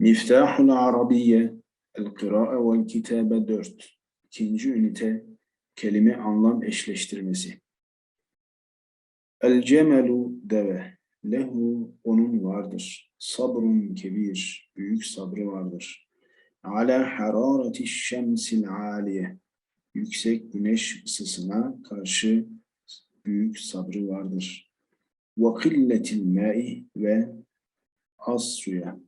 Miftahul Arabiye El-Kıra'a vel Kitabe 4 İkinci ünite kelime anlam eşleştirmesi. El cemelu deve lehu onun vardır. Sabrun kebir büyük sabrı vardır. Ala harareti şemsil aliye yüksek güneş ısısına karşı büyük sabrı vardır. Ve killetil ve az suya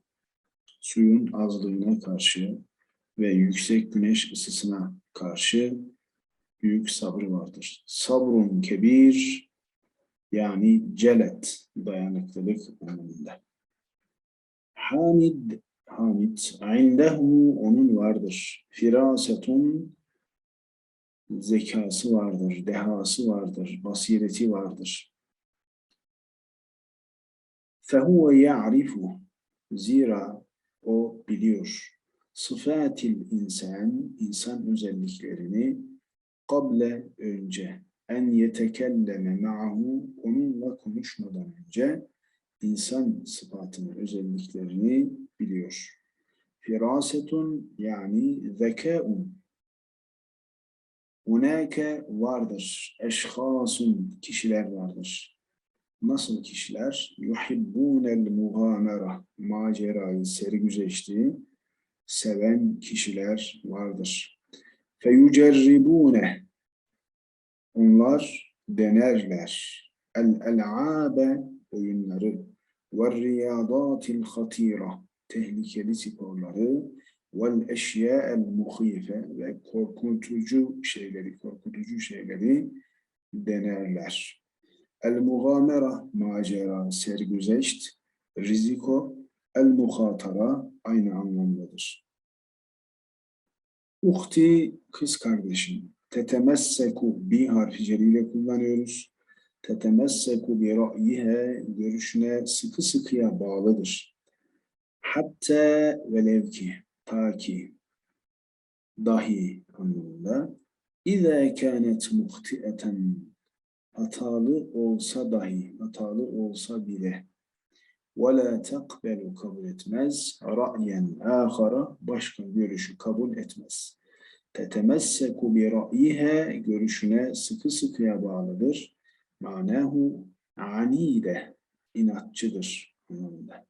suyun azlığına karşı ve yüksek güneş ısısına karşı büyük sabrı vardır. Sabrun kebir yani celet dayanıklılık anlamında. Hamid Hamid indehu onun vardır. Firasetun zekası vardır, dehası vardır, basireti vardır. Fehuve ya'rifu zira o biliyor. Sıfatil insan, insan özelliklerini kable önce en yetekelleme ma'ahu onunla konuşmadan önce insan sıfatını, özelliklerini biliyor. Firasetun yani zekaun. Hunake vardır. Eşhasun kişiler vardır. Nasıl kişiler? Yuhibbunel muhamera. Macerayı, sergüzeştiği seven kişiler vardır. Feyucerribune. Onlar denerler. El-el'abe oyunları riyadatil hatira tehlikeli sporları eşya'el muhife ve korkutucu şeyleri, korkutucu şeyleri denerler. El mugamera macera, sergüzeşt, riziko, el muhatara aynı anlamdadır. Uhti kız kardeşim. Tetemesseku bi harfi celiyle kullanıyoruz. Tetemesseku bi ra'yihe görüşüne sıkı sıkıya bağlıdır. Hatta velev ki ta ki dahi anlamında İza kânet muhti'eten hatalı olsa dahi, hatalı olsa bile la tekbelu kabul etmez ra'yen ahara başka görüşü kabul etmez. Bi ra'yihe görüşüne sıkı sıkıya bağlıdır. Manahu anide inatçıdır anlamında.